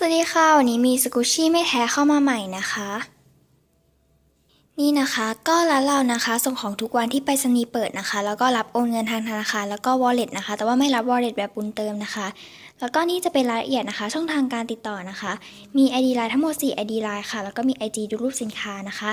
สวัสดีค่ะ วันนี้มีสกูชี่ไม่แท้เข้ามาใหม่นะคะ นี่นะคะก็ร้านเรานะคะ ส่งของทุกวันที่ไปรษณีย์เปิดนะคะ แล้วก็รับโอนเงินทางธนาคารแล้วก็ wallet นะคะ แต่ว่าไม่รับ wallet แบบบุญเติมนะคะ แล้วก็นี่จะเป็นรายละเอียดนะคะ ช่องทางการติดต่อนะคะ มี ID ไลน์ทั้งหมด4 ID ไลน์ค่ะ แล้วก็มี IG ดูรูปสินค้านะคะ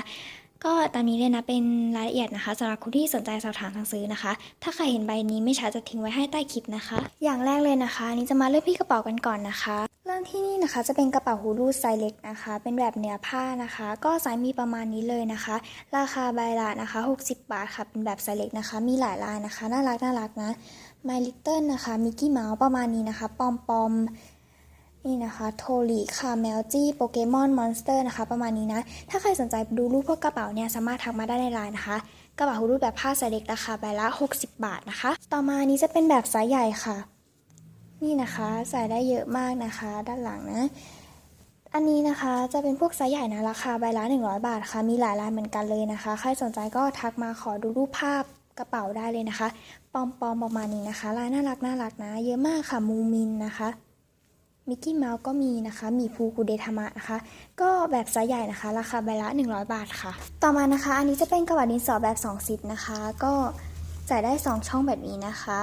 ก็ตามนี้เลยนะเป็นรายละเอียดนะคะสำหรับคุณที่สนใจสอบถามทางซื้อนะคะ ถ้าใครเห็นใบนี้ไม่ชัดจะทิ้งไว้ให้ใต้คลิปนะคะ อย่างแรกเลยนะคะอันนี้จะมาเลือกที่กระเป๋ากันก่อนนะคะเริ่มที่นี่นะคะจะเป็นกระเป๋าฮูรูไซส์เล็กนะคะ เป็นแบบเนื้อผ้านะคะ ก็ไซส์มีประมาณนี้เลยนะคะ ราคาใบละนะคะ 60 บาทค่ะเป็นแบบไซส์เล็กนะคะ มีหลายลายนะคะ น่ารักน่ารักนะ My Little นะคะมิกกี้เมาส์ประมาณนี้นะคะ ปอมปอม นี่นะคะโทริค่ะแมวจี้โปเกมอนมอนสเตอร์นะคะ ประมาณนี้นะ ถ้าใครสนใจดูรูปพวกกระเป๋าเนี่ย สามารถทักมาได้ในไลน์นะคะ กระเป๋าฮูรูดแบบผ้าไซส์เล็กราคาใบละ 60 บาทนะคะ ต่อมานี้จะเป็นแบบไซส์ใหญ่ค่ะ นี่นะคะใส่ได้เยอะมากนะคะ ด้านหลังนะอันนี้นะคะจะเป็นพวกไซส์ใหญ่นะราคาใบละ 100 บาทค่ะมีหลายลายเหมือนกันเลยนะคะ ใครสนใจก็ทักมาขอดูรูปภาพกระเป๋าได้เลยนะคะ ปอมๆประมาณนี้นะคะ ลายน่ารักน่ารักนะ เยอะมากค่ะมูมินนะคะ มิกกี้เมาส์ก็มีนะคะมีภูกุเดทามะนะคะ ก็แบบไซส์ใหญ่นะคะ ราคาใบละ 100 บาทค่ะ ต่อมานะคะ อันนี้จะเป็นกระดาษดินสอแบบ 2 ซิปนะคะ ก็ใส่ได้ 2 ช่องแบบนี้นะคะ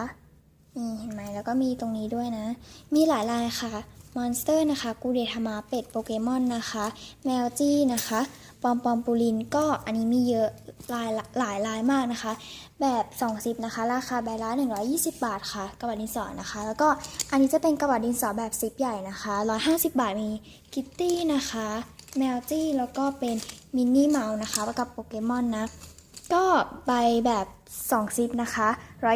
นี่เห็นไหมแล้วก็มีตรงนี้ด้วยนะ มีหลายลายค่ะมอนสเตอร์นะคะ กูเดทามาเป็ดโปเกมอนนะคะ แมวจี้นะคะ ปอมปอมปูลินก็อันนี้มีเยอะลายหลายลายมากนะคะ แบบ2ซิปนะคะ ราคาใบละ 120 บาทค่ะ กระดาษดินสอนะคะ แล้วก็อันนี้จะเป็นกระดาษดินสอแบบซิปใหญ่นะคะ 150 บาทมีคิตตี้นะคะ แมวจี้แล้วก็เป็นมินนี่เมาส์นะคะกับโปเกมอนนะ ก็ใบแบบ 2 ซิปนะคะ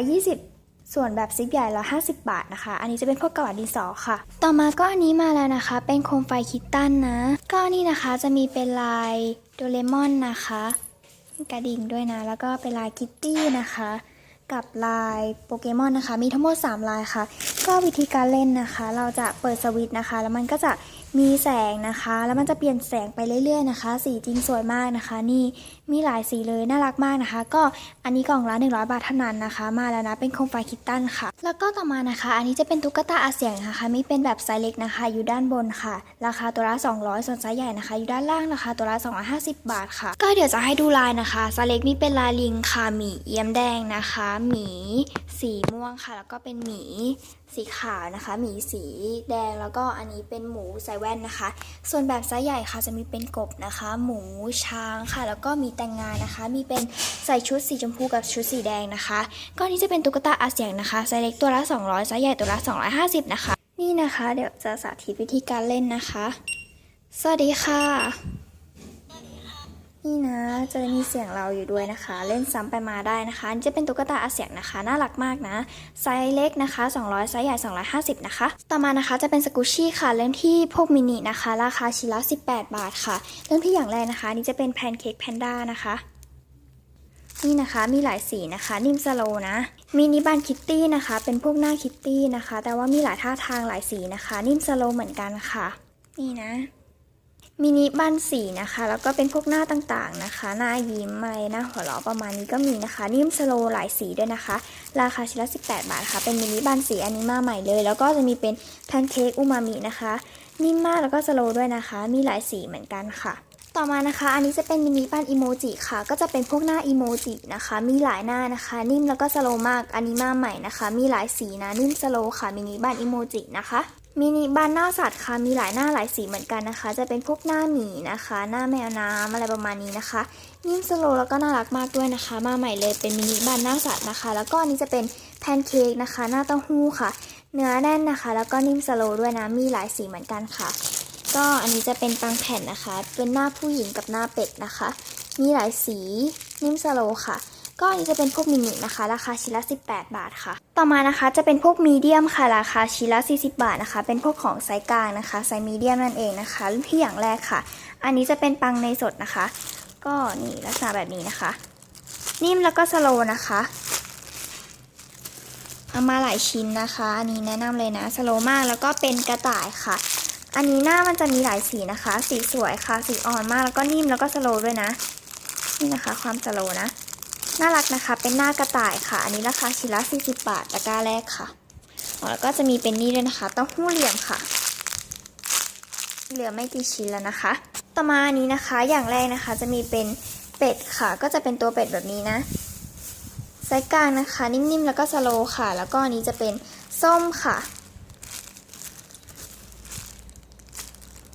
120 ส่วนแบบซิปใหญ่ละ50 บาทนะคะ อันนี้จะเป็นพวกกระดาษดินสอค่ะ ต่อมาก็อันนี้มาแล้วนะคะ เป็นโคมไฟคิตตันนะ ก็นนี่นะคะจะมีเป็นลายโดเรมอนนะคะกระดิ่งด้วยนะ แล้วก็เป็นลายคิตตี้นะคะ กับลายโปเกมอนนะคะ มีทั้งหมด 3 ลายค่ะ ก็วิธีการเล่นนะคะ เราจะเปิดสวิตช์นะคะ แล้วมันก็จะ มีแสงนะคะ แล้วมันจะเปลี่ยนแสงไปเรื่อยๆนะคะ สีจริงสวยมากนะคะ นี่มีหลายสีเลยน่ารักมากนะคะ ก็อันนี้กล่องละ100 บาทเท่านั้นนะคะ มาแล้วนะเป็นโคมไฟคิตตันค่ะ แล้วก็ต่อมานะคะ อันนี้จะเป็นตุ๊กตาอาเซียนนะคะมีเป็นแบบไซส์เล็กนะคะ อยู่ด้านบนค่ะ ราคาตัวละ 200 ส่วนไซส์ใหญ่นะคะ อยู่ด้านล่างนะคะตัวละ 250 บาทค่ะ ก็เดี๋ยวจะให้ดูลายนะคะไซส์เล็กนี่เป็นลายลิงค่ะหมีเอี้ยมแดงนะคะ หมีสีม่วงค่ะ แล้วก็เป็นหมีสีขาวนะคะ หมีสีแดงแล้วก็อันนี้เป็นหมูใส่แว่นนะคะ ส่วนแบบไซส์ใหญ่ค่ะจะมีเป็นกบนะคะ หมูช้างค่ะ แล้วก็มีแต่งงานนะคะ มีเป็นใส่ชุดสีชมพูกับชุดสีแดงนะคะก้อนนี้จะเป็นตุ๊กตาอาเซียงนะคะไซส์เล็กตัวละ 200ไซส์ใหญ่ตัวละ 250 นะคะ นี่นะคะ เดี๋ยวจะสาธิตวิธีการเล่นนะคะ สวัสดีค่ะ นี่นะจะมีเสียงเราอยู่ด้วยนะคะ เล่นซ้ำไปมาได้นะคะนี่จะเป็นตุ๊กตาอาเซียนนะคะ น่ารักมากนะ ไซส์เล็กนะคะ 200 ไซส์ใหญ่ 250 นะคะ ต่อมานะคะจะเป็นสกูชี่ค่ะ เริ่มที่พวกมินินะคะ ราคาชิ้นละ18 บาทค่ะ เริ่มที่อย่างแรกนะคะ นี่จะเป็นแพนเค้กแพนด้านะคะนี่นะคะมีหลายสีนะคะ นิมสโลนะมินิบันคิตตี้นะคะ เป็นพวกหน้าคิตตี้นะคะ แต่ว่ามีหลายท่าทางหลายสีนะคะ นิมสโลเหมือนกันค่ะ นี่นะ มินิบันสีนะคะ แล้วก็เป็นพวกหน้าต่างๆนะคะ หน้ายิ้มอะไรหน้าหัวเราะประมาณนี้ก็มีนะคะ นิ่มสโลหลายสีด้วยนะคะ ราคาชิ้นละ 18 บาทค่ะ เป็นมินิบันสีอันนี้มาใหม่เลย แล้วก็จะมีเป็นแพนเค้กอูมามินะคะ นิ่มมากแล้วก็สโลด้วยนะคะ มีหลายสีเหมือนกันค่ะต่อมานะคะ อันนี้จะเป็นมินิบันอีโมจิค่ะ ก็จะเป็นพวกหน้าอีโมจินะคะ มีหลายหน้านะคะ นิ่มแล้วก็สโลมาก อันนี้มาใหม่นะคะ มีหลายสีนะ นิ่มสโลค่ะ มินิบันอีโมจินะคะ มินิบันหน้าสัตว์ค่ะมีหลายหน้าหลายสีเหมือนกันนะคะ จะเป็นพวกหน้าหมีนะคะ หน้าแมวน้ำอะไรประมาณนี้นะคะนิ่มสโลแล้วก็น่ารักมากด้วยนะคะ มาใหม่เลยเป็นมินิบันหน้าสัตว์นะคะ แล้วก็อันนี้จะเป็นแพนเค้กนะคะ หน้าเต้าหู้ค่ะ เนื้อแน่นนะคะ แล้วก็นิ่มสโลด้วยนะมีหลายสีเหมือนกันค่ะ ก็อันนี้จะเป็นปังแผ่นนะคะ เป็นหน้าผู้หญิงกับหน้าเป็ดนะคะ มีหลายสีนิ่มสโลค่ะ ก็อันนี้จะเป็นพวกมินินะคะ ราคาชิ้นละ 18 บาทค่ะ ต่อมานะคะจะเป็นพวกมีเดียมค่ะ ราคาชิ้นละ 40 บาทนะคะ เป็นพวกของไซส์กลางนะคะไซส์มีเดียมนั่นเองนะคะรุ่นที่อย่างแรกค่ะ อันนี้จะเป็นปังในสดนะคะ ก็นี่ลักษณะแบบนี้นะคะ นิ่มแล้วก็สโลนะคะเอามาหลายชิ้นนะคะ อันนี้แนะนำเลยนะสโลมากแล้วก็เป็นกระต่ายค่ะ อันนี้หน้ามันจะมีหลายสีนะคะ สีสวยค่ะ สีอ่อนมากแล้วก็นิ่มแล้วก็สโลด้วยนะ นี่นะคะ ความสโลนะ น่ารักนะคะ เป็นหน้ากระต่ายค่ะ อันนี้ราคาชิ้นละ40 บาทตะกร้าแรกค่ะแล้วก็จะมีเป็นนี่ด้วยนะคะเต้าหู้เหลี่ยมค่ะ เหลือไม่กี่ชิ้นแล้วนะคะ ต่อมาอันนี้นะคะ อย่างแรกนะคะจะมีเป็นเป็ดค่ะ ก็จะเป็นตัวเป็ดแบบนี้นะไซส์กลางนะคะ นิ่มๆแล้วก็สโลค่ะ แล้วก็อันนี้จะเป็นส้มค่ะ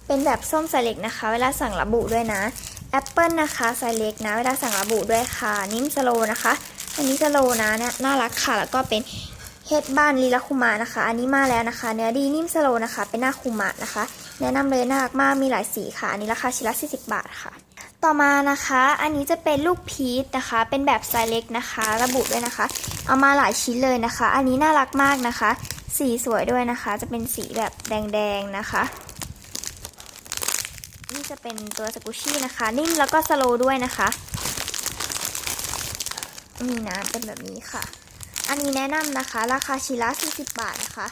เป็นแบบส้มส์เล็กนะคะ เวลาสั่งระบุด้วยนะ แอปเปิลนะคะไซส์เล็กนะเวลาสั่งระบุด้วยค่ะ นิ่มสโลนะคะ อันนี้สโลนะเนี่ยน่ารักค่ะ แล้วก็เป็นเฮดบ้านลีลาคุมานะคะ อันนี้มาแล้วนะคะ เนื้อดีนิ่มสโลนะคะ เป็นหน้าคุมะนะคะ แนะนำเลยน่ารักมากมีหลายสีค่ะ อันนี้ราคาชิ้นละ40 บาทค่ะ ต่อมานะคะ อันนี้จะเป็นลูกพีชนะคะ เป็นแบบไซส์เล็กนะคะ ระบุด้วยนะคะ เอามาหลายชิ้นเลยนะคะ อันนี้น่ารักมากนะคะ สีสวยด้วยนะคะ จะเป็นสีแบบแดงๆนะคะ จะเป็นตัวสกูชี่นะคะ นิ่มแล้วก็สโลด้วยนะคะ มีน้ำเป็นแบบนี้ค่ะ อันนี้แนะนำนะคะ ราคาชิ้นละ40 บาทนะคะ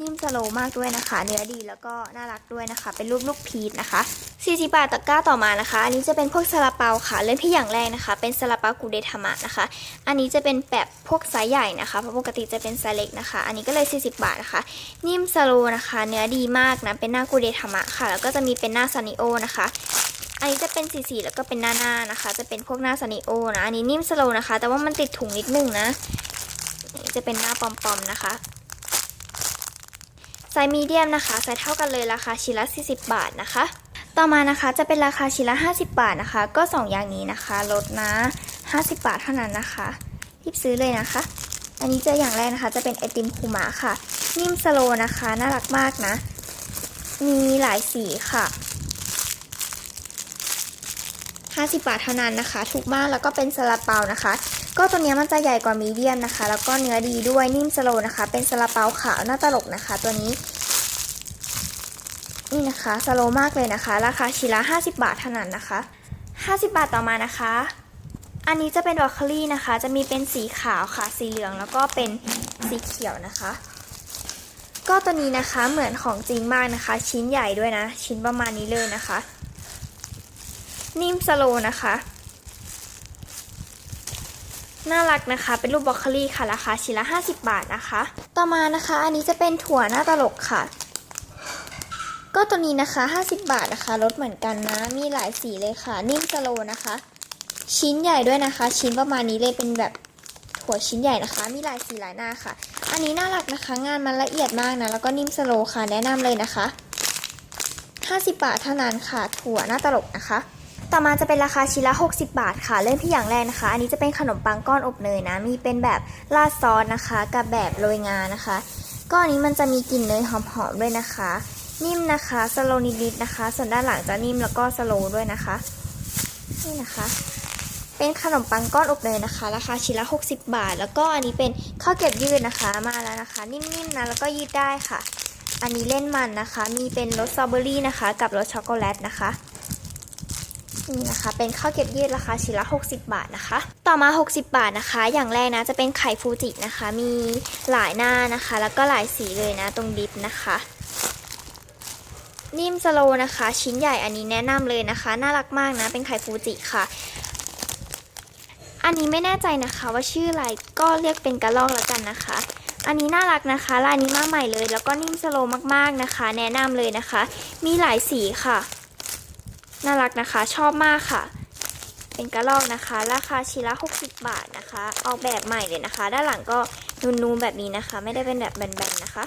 นิ่มสโลมากด้วยนะคะ เนื้อดีแล้วก็น่ารักด้วยนะคะ เป็นรูปลูกพีชนะคะ 40 บาทตะกร้าต่อมานะคะ อันนี้จะเป็นพวกซาลาเปาค่ะ เริ่มที่อย่างแรกนะคะ เป็นซาลาเปากูเดทามะนะคะ อันนี้จะเป็นแบบพวกไซส์ใหญ่นะคะ เพราะปกติจะเป็นไซส์เล็กนะคะ อันนี้ก็เลย 40 บาทนะคะ นิ่มสโลนะคะ เนื้อดีมากนะ เป็นหน้ากูเดทามะค่ะ แล้วก็จะมีเป็นหน้าซานิโอนะคะ อันนี้จะเป็นสีสีแล้วก็เป็นหน้าหน้านะคะ จะเป็นพวกหน้าซานิโอนะ อันนี้นิ่มสโลนะคะ แต่ว่ามันติดถุงนิดนึงนะนจะเป็นหน้าปอมๆนะคะไซส์มีเดียมนะคะ ไซส์เท่ากันเลยราคาชิ้นละ40 บาทนะคะ ต่อมานะคะจะเป็นราคาชิ้นละ 50 บาทนะคะ ก็ 2 อย่างนี้นะคะลดนะ 50 บาทเท่านั้นนะคะรีบซื้อเลยนะคะ อันนี้จะอย่างแรกนะคะ จะเป็นไอติมคูมะค่ะ นิ่มสโลนะคะ น่ารักมากนะ มีหลายสีค่ะ 50 บาทเท่านั้นนะคะ ถูกมากแล้วก็เป็นซาลาเปานะคะ ก็ตัวนี้มันจะใหญ่กว่ามีเดียมนะคะ แล้วก็เนื้อดีด้วยนิ่มสโลนะคะ เป็นซาลาเปาขาวน้าตลกนะคะ ตัวนี้ นี่นะคะสโลมากเลยนะคะ ราคาชิ้นละ50 บาทเท่านั้นนะคะ 50 บาทต่อมานะคะ อันนี้จะเป็นบรอกโคลีนะคะ จะมีเป็นสีขาวค่ะ สีเหลืองแล้วก็เป็นสีเขียวนะคะ ก็ตัวนี้นะคะเหมือนของจริงมากนะคะ ชิ้นใหญ่ด้วยนะ ชิ้นประมาณนี้เลยนะคะ นิ่มสโลนะคะ น่ารักนะคะ เป็นรูปบรอกโคลีค่ะ ราคาชิ้นละ50 บาทนะคะ ต่อมานะคะ อันนี้จะเป็นถั่วหน้าตลกค่ะ ก็ตัวนี้นะคะ 50 บาทนะคะลดเหมือนกันนะ มีหลายสีเลยค่ะ นิ่มสโลนะคะ ชิ้นใหญ่ด้วยนะคะ ชิ้นประมาณนี้เลยเป็นแบบถั่วชิ้นใหญ่นะคะ มีหลายสีหลายหน้าค่ะ อันนี้น่ารักนะคะ งานมันละเอียดมากนะ แล้วก็นิ่มสโลค่ะ แนะนำเลยนะคะ 50 บาทเท่านั้นค่ะ ถั่วหน้าตลกนะคะ ต่อมาจะเป็นราคาชิ้นละ 60 บาทค่ะ เริ่มที่อย่างแรกนะคะ อันนี้จะเป็นขนมปังก้อนอบเนยนะ มีเป็นแบบราดซอสนะคะ กับแบบโรยงานะคะก็อันนี้มันจะมีกลิ่นเนยหอมๆด้วยนะคะ นิ่มนะคะสโลว์นิดๆนะคะ ส่วนด้านหลังจะนิ่มแล้วก็สโลว์ด้วยนะคะ นี่นะคะ เป็นขนมปังก้อนอบเนยนะคะ ราคาชิ้นละ 60 บาท แล้วก็อันนี้เป็นข้าวเกรียบยืดนะคะมาแล้วนะคะ นิ่มๆนะแล้วก็ยืดได้ค่ะ อันนี้เล่นมันนะคะ มีเป็นรสสตรอเบอรี่นะคะ กับรสช็อกโกแลตนะคะนี่นะคะเป็นข้าวเกรียบยืดราคาชิ้นละ 60 บาทนะคะ ต่อมา 60 บาทนะคะ อย่างแรกนะจะเป็นไข่ฟูจินะคะ มีหลายหน้านะคะ แล้วก็หลายสีเลยนะตรงดิฟนะคะ นิ่มสโลนะคะ ชิ้นใหญ่อันนี้แนะนำเลยนะคะ น่ารักมากนะ เป็นไข่ฟูจิค่ะ อันนี้ไม่แน่ใจนะคะว่าชื่ออะไรก็เรียกเป็นกระลอกแล้วกันนะคะ อันนี้น่ารักนะคะลายนี้มาใหม่เลย แล้วก็นิ่มสโลมากๆนะคะ แนะนำเลยนะคะ มีหลายสีค่ะ น่ารักนะคะ ชอบมากค่ะ เป็นกระลอกนะคะ ราคาชิ้นละ60 บาทนะคะ ออกแบบใหม่เลยนะคะ ด้านหลังก็นูนๆแบบนี้นะคะ ไม่ได้เป็นแบบแบนๆนะคะ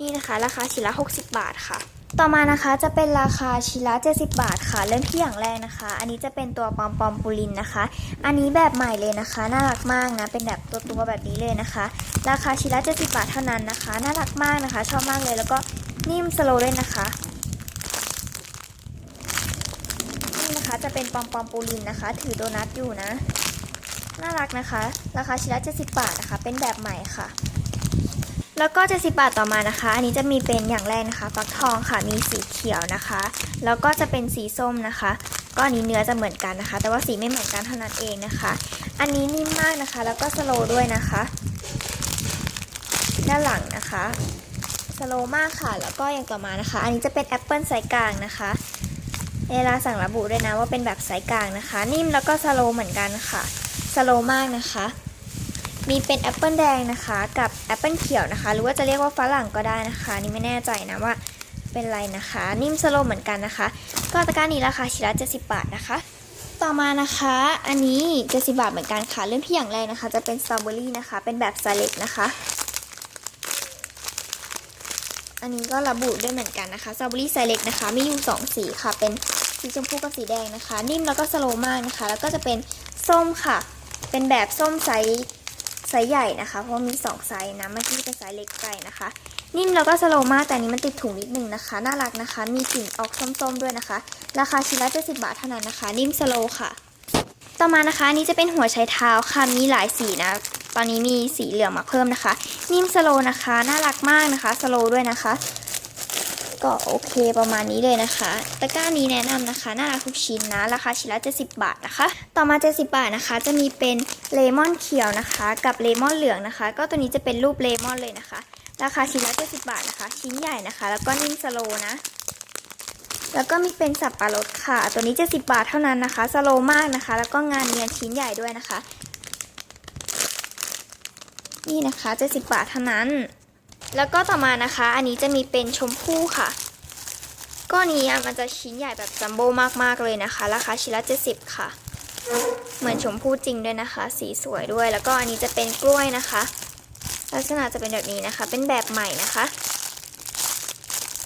นี่นะคะ ราคาชิ้นละ60 บาทค่ะ ต่อมานะคะจะเป็นราคาชิ้นละ70 บาทค่ะ เริ่มที่อย่างแรกนะคะ อันนี้จะเป็นตัวปอมปอมปูลินนะคะ อันนี้แบบใหม่เลยนะคะ น่ารักมากนะ เป็นแบบตัวตัวแบบนี้เลยนะคะ ราคาชิ้นละ70 บาทเท่านั้นนะคะ น่ารักมากนะคะ ชอบมากเลยแล้วก็นิ่มสโลด้วยนะคะนี่นะคะจะเป็นปอมปอมปูลินนะคะ ถือโดนัทอยู่นะ น่ารักนะคะ ราคาชิ้นละ70 บาทนะคะ เป็นแบบใหม่ค่ะ แล้วก็70บาทต่อมานะคะ อันนี้จะมีเป็นอย่างแรกนะคะฟักทองค่ะ มีสีเขียวนะคะ แล้วก็จะเป็นสีส้มนะคะ ก็อันนี้เนื้อจะเหมือนกันนะคะ แต่ว่าสีไม่เหมือนกันเท่านั้นเองนะคะ อันนี้นิ่มมากนะคะ แล้วก็สโลด้วยนะคะ ด้านหลังนะคะ สโลมากค่ะ แล้วก็อย่างต่อมานะคะ อันนี้จะเป็นแอปเปิลไซส์กลางนะคะเวลาสั่งระบุด้วยนะว่าเป็นแบบไซส์กลางนะคะ นิ่มแล้วก็สโลเหมือนกันค่ะ สโลมากนะคะ มีเป็นแอปเปิลแดงนะคะ กับแอปเปิลเขียวนะคะ หรือว่าจะเรียกว่าฝรั่งก็ได้นะคะ นี่ไม่แน่ใจนะว่าเป็นไรนะคะ นิ่มสโลว์เหมือนกันนะคะ ก็ตะกร้านี้ราคาชิ้นละ70 บาทนะคะ ต่อมานะคะ อันนี้70บาทเหมือนกันค่ะ เริ่มที่อย่างแรกนะคะ จะเป็นสตรอเบอรี่นะคะ เป็นแบบไซเล็กนะคะ อันนี้ก็ระบุด้วยเหมือนกันนะคะสตรอเบอรี่ไซเล็กนะคะ มีอยู่2สีค่ะ เป็นสีชมพูกับสีแดงนะคะ นิ่มแล้วก็สโลว์มากนะคะ แล้วก็จะเป็นส้มค่ะ เป็นแบบส้มไซส์ ไซส์ใหญ่นะคะ เพราะมี 2 ไซส์นะไม่ใช่เป็นไซส์เล็กไปนะคะ นิ่มแล้วก็สโลมากแต่นี้มันติดถุงนิดนึงนะคะ น่ารักนะคะ มีกลิ่นออกส้มๆด้วยนะคะ ราคาชิ้นละ70บาทเท่านั้นนะคะ นิ่มสโลค่ะ ต่อมานะคะ นี้จะเป็นหัวใชเท้าค่ะมีหลายสีนะตอนนี้มีสีเหลืองมาเพิ่มนะคะ นิ่มสโลนะคะ น่ารักมากนะคะสโลด้วยนะคะ ก็โอเคประมาณนี้เลยนะคะ ตะกร้านี้แนะนำนะคะ น่ารักทุกชิ้นนะ ราคาชิ้นละ70 บาทนะคะ ต่อมา 70 บาทนะคะ จะมีเป็นเลมอนเขียวนะคะ กับเลมอนเหลืองนะคะ ก็ตัวนี้จะเป็นรูปเลมอนเลยนะคะ ราคาชิ้นละ70 บาทนะคะ ชิ้นใหญ่นะคะ แล้วก็นิ่มสโลนะ แล้วก็มีเป็นสับปะรดค่ะ ตัวนี้70บาทเท่านั้นนะคะ สโลมากนะคะ แล้วก็งานเนียนชิ้นใหญ่ด้วยนะคะนี่นะคะ70บาทเท่านั้น แล้วก็ต่อมานะคะ อันนี้จะมีเป็นชมพู่ค่ะ ก้อนนี้มันจะชิ้นใหญ่แบบจัมโบ้มากๆเลยนะคะ ราคาชิ้นละ70 ค่ะ เหมือนชมพู่จริงด้วยนะคะ สีสวยด้วย แล้วก็อันนี้จะเป็นกล้วยนะคะ ลักษณะจะเป็นแบบนี้นะคะ เป็นแบบใหม่นะคะ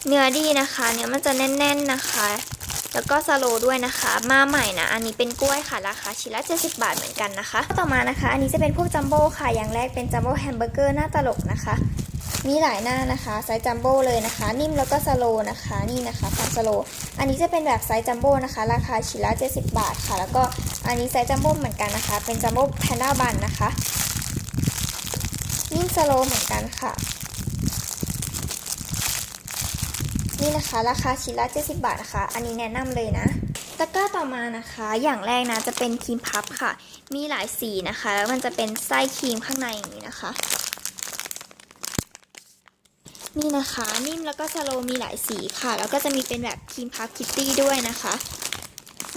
เนื้อดีนะคะ เนื้อมันจะแน่น ๆนะคะ แล้วก็สโลด้วยนะคะ มาใหม่นะ อันนี้เป็นกล้วยค่ะ ราคาชิ้นละ70 บาทเหมือนกันนะคะ ต่อมานะคะ อันนี้จะเป็นพวกจัมโบ้ค่ะ อย่างแรกเป็นจัมโบ้แฮมเบอร์เกอร์หน้าตลกนะคะ มีหลายหน้านะคะไซส์จัมโบ้เลยนะคะ นิ่มแล้วก็สโลนะคะนี่นะคะความสโลอันนี้จะเป็นแบบไซส์จัมโบ้นะคะ ราคาชิ้นละ70 บาทค่ะ แล้วก็อันนี้ไซส์จัมโบ้เหมือนกันนะคะ เป็นจัมโบ้แพนด้าบันนะคะ นิ่มสโลเหมือนกันค่ะ นี่นะคะ ราคาชิ้นละ70 บาทนะคะ อันนี้แนะนำเลยนะตะกร้าต่อมานะคะ อย่างแรกนะจะเป็นครีมพับค่ะ มีหลายสีนะคะ แล้วมันจะเป็นไส้ครีมข้างในอย่างนี้นะคะ นี่นะคะนิ่มแล้วก็สโลมีหลายสีค่ะ แล้วก็จะมีเป็นแบบครีมพับคิตตี้ด้วยนะคะ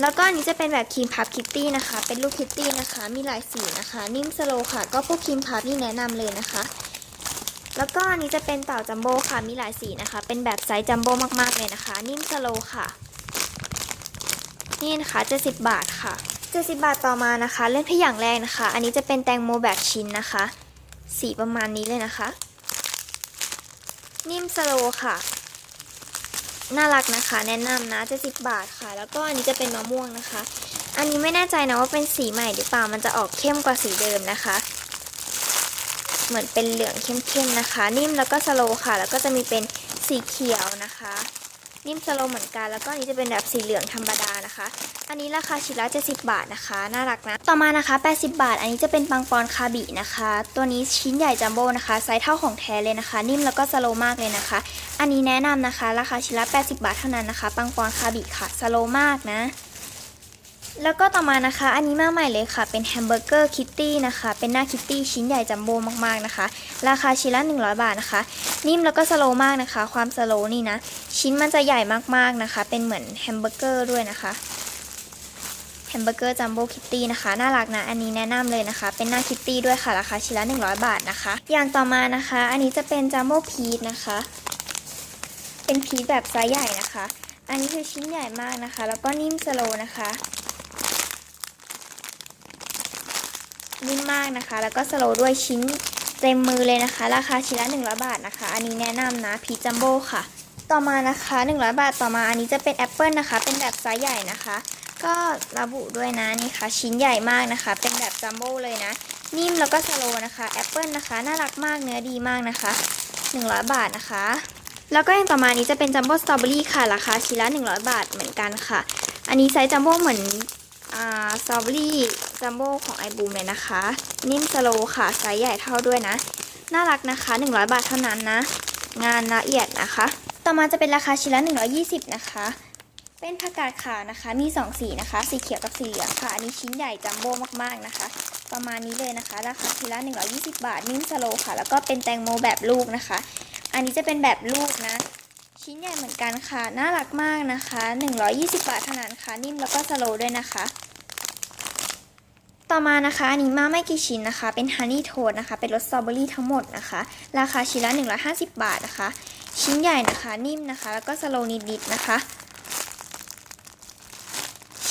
แล้วก็อันนี้จะเป็นแบบครีมพับคิตตี้นะคะ เป็นลูกคิตตี้นะคะ มีหลายสีนะคะ นิ่มสโลค่ะ ก็พวกครีมพับนี่แนะนำเลยนะคะ แล้วก็อันนี้จะเป็นเต่าจัมโบ้ค่ะ มีหลายสีนะคะ เป็นแบบไซส์จัมโบ้มากๆเลยนะคะ นิ่มสโลค่ะ นี่นะคะ70บาทค่ะ70บาทต่อมานะคะ เล่นที่อย่างแรกนะคะ อันนี้จะเป็นแตงโมแบบชิ้นนะคะ สีประมาณนี้เลยนะคะ นิ่มสโลค่ะ น่ารักนะคะ แนะนำนะจะสิบบาทค่ะ แล้วก็อันนี้จะเป็นมะม่วงนะคะ อันนี้ไม่แน่ใจนะว่าเป็นสีใหม่หรือเปล่ามันจะออกเข้มกว่าสีเดิมนะคะ เหมือนเป็นเหลืองเข้มๆนะคะ นิ่มแล้วก็สโลค่ะ แล้วก็จะมีเป็นสีเขียวนะคะ นิ่มสโลเหมือนกัน แล้วก็อันนี้จะเป็นแบบสีเหลืองธรรมดานะคะ อันนี้ราคาชิ้นละ70 บาทนะคะ น่ารักนะ ต่อมานะคะ 80 บาท อันนี้จะเป็นปังปอนคาบินะคะ ตัวนี้ชิ้นใหญ่จัมโบ้นะคะ ไซส์เท่าของแท้เลยนะคะ นิ่มแล้วก็สโลมากเลยนะคะ อันนี้แนะนำนะคะ ราคาชิ้นละ80 บาทเท่านั้นนะคะ ปังปอนคาบิค่ะ สโลมากนะ แล้วก็ต่อมานะคะ อันนี้มาใหม่เลยค่ะ เป็นแฮมเบอร์เกอร์คิตตี้นะคะ เป็นหน้าคิตตี้ชิ้นใหญ่จัมโบ้มากๆนะคะ ราคาชิ้นละ 100 บาทนะคะ นิ่มแล้วก็สโลมากนะคะ ความสโลนี่นะ ชิ้นมันจะใหญ่มากๆนะคะ เป็นเหมือนแฮมเบอร์เกอร์ด้วยนะคะ แฮมเบอร์เกอร์จัมโบ้คิตตี้นะคะ น่ารักนะ อันนี้แนะนำเลยนะคะ เป็นหน้าคิตตี้ด้วยค่ะ ราคาชิ้นละ 100 บาทนะคะ อย่างต่อมานะคะ อันนี้จะเป็นจัมโบ้พีชนะคะ เป็นพีชแบบไซส์ใหญ่นะคะ อันนี้คือชิ้นใหญ่มากนะคะ แล้วก็นิ่มสโลนะคะ นิ่มมากนะคะ แล้วก็สโลด้วยชิ้นเต็มมือเลยนะคะ ราคาชิ้นละ100 บาทนะคะ อันนี้แนะนำนะพีจัมโบ้ค่ะ ต่อมานะคะ 100 บาทต่อมาอันนี้จะเป็นแอปเปิลนะคะ เป็นแบบไซส์ใหญ่นะคะ ก็ระบุด้วยนะนี่ค่ะ ชิ้นใหญ่มากนะคะ เป็นแบบจัมโบ้เลยนะ นิ่มแล้วก็สโลนะคะแอปเปิลนะคะน่ารักมากเนื้อดีมากนะคะ 100 บาทนะคะ แล้วก็อย่างต่อมานี้จะเป็นจัมโบ้สตรอเบอรี่ค่ะราคาชิ้นละ100 บาทเหมือนกันค่ะ อันนี้ไซส์จัมโบ้เหมือนอ่าสตรอเบอรี่ จัมโบ้ของไอบูมเลยนะคะ นิ่มสโลค่ะไซส์ใหญ่เท่าด้วยนะ น่ารักนะคะ 100 บาทเท่านั้นนะ งานละเอียดนะคะ ต่อมาจะเป็นราคาชิ้นละ 120 นะคะ เป็นผักกาดขาวนะคะ มี 2 สีนะคะ สีเขียวกับสีเหลืองค่ะ อันนี้ชิ้นใหญ่จัมโบ้มากๆนะคะ ประมาณนี้เลยนะคะ ราคาชิ้นละ 120 บาท นิ่มสโลค่ะ แล้วก็เป็นแตงโมแบบลูกนะคะ อันนี้จะเป็นแบบลูกนะชิ้นใหญ่เหมือนกันค่ะ น่ารักมากนะคะ 120 บาทเท่านั้นค่ะ นิ่มแล้วก็สโลด้วยนะคะ ต่อมานะคะอันนี้มาไม่กี่ชิ้นนะคะ เป็นฮันนี่โทนนะคะ เป็นรสสตรอเบอรี่ทั้งหมดนะคะ ราคาชิ้นละ 150 บาทนะคะ ชิ้นใหญ่นะคะ นิ่มนะคะ แล้วก็สโลนิดๆนะคะ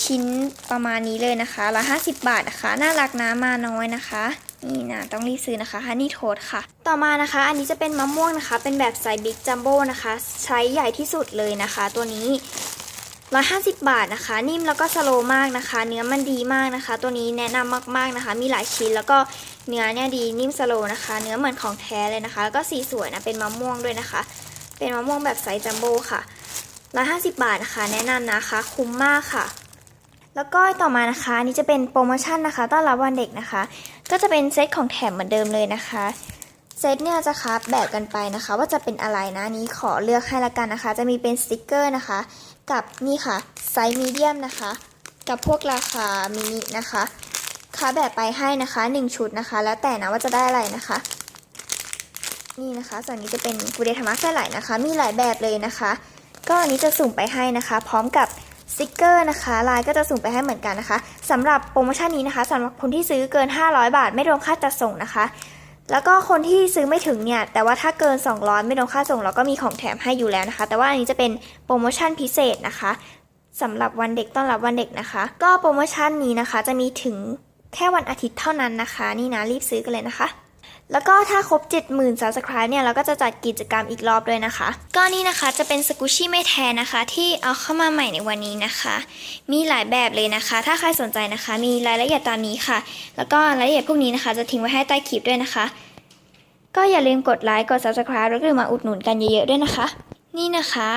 ชิ้นประมาณนี้เลยนะคะ150 บาทนะคะ น่ารักนะมาน้อยนะคะนี่นะต้องรีบซื้อนะคะฮันนี่โทสค่ะ ต่อมานะคะ อันนี้จะเป็นมะม่วงนะคะ เป็นแบบไซส์บิ๊กจัมโบ้นะคะ ใช้ใหญ่ที่สุดเลยนะคะ ตัวนี้ 150 บาทนะคะ นิ่มแล้วก็สโลว์มากนะคะ เนื้อมันดีมากนะคะ ตัวนี้แนะนำมากๆนะคะ มีหลายชิ้นแล้วก็เนื้อเนี่ยดีนิ่มสโลว์นะคะ เนื้อเหมือนของแท้เลยนะคะ แล้วก็สีสวยนะเป็นมะม่วงด้วยนะคะ เป็นมะม่วงแบบไซส์จัมโบ้ค่ะ150 บาทนะคะ แนะนำนะคะคุ้มมากค่ะแล้วก็ต่อมานะคะนนี้จะเป็นโปรโมชั่นนะคะ ต้อนรับวันเด็กนะคะ ก็จะเป็นเซตของแถมเหมือนเดิมเลยนะคะ เซตเนี่ยจะคับแบบกันไปนะคะ ว่าจะเป็นอะไรนะนี้ขอเลือกให้ละกันนะคะ จะมีเป็นสติกเกอร์นะคะ กับนี่ค่ะไซส์มีเดียมนะคะ กับพวกราคามินินะคะค้าแบบไปให้นะคะ 1 ชุดนะคะ แล้วแต่นะว่าจะได้อะไรนะคะ นี่นะคะส่วนนี้จะเป็นกูเดธรรมะแค่ไหลนะคะ มีหลายแบบเลยนะคะ ก็อันนี้จะสุ่มไปให้นะคะ พร้อมกับสติกเกอร์นะคะลายก็จะสุ่มไปให้เหมือนกันนะคะสำหรับโปรโมชั่นนี้นะคะสำหรับคนที่ซื้อเกิน 500 บาท ไม่รวมค่าจัดส่งนะคะ แล้วก็คนที่ซื้อไม่ถึงเนี่ย แต่ว่าถ้าเกิน 200 ไม่รวมค่าส่งเราก็มีของแถมให้อยู่แล้วนะคะ แต่ว่าอันนี้จะเป็นโปรโมชั่นพิเศษนะคะสำหรับวันเด็กต้อนรับวันเด็กนะคะ ก็โปรโมชั่นนี้นะคะจะมีถึงแค่วันอาทิตย์เท่านั้นนะคะ นี่นะรีบซื้อกันเลยนะคะ แล้วก็ถ้าครบ 70,000 subscribe เนี่ย เราก็จะจัดกิจกรรมอีกรอบด้วยนะคะ ก็นี่นะคะจะเป็นสกุชี่ไม่แท้นะคะ ที่เอาเข้ามาใหม่ในวันนี้นะคะ มีหลายแบบเลยนะคะ ถ้าใครสนใจนะคะ มีรายละเอียดตามนี้ค่ะ แล้วก็รายละเอียดพวกนี้นะคะ จะทิ้งไว้ให้ใต้คลิปด้วยนะคะ ก็อย่าลืมกดไลค์กด subscribe แล้วก็มาอุดหนุนกันเยอะๆด้วยนะคะ นี่นะคะ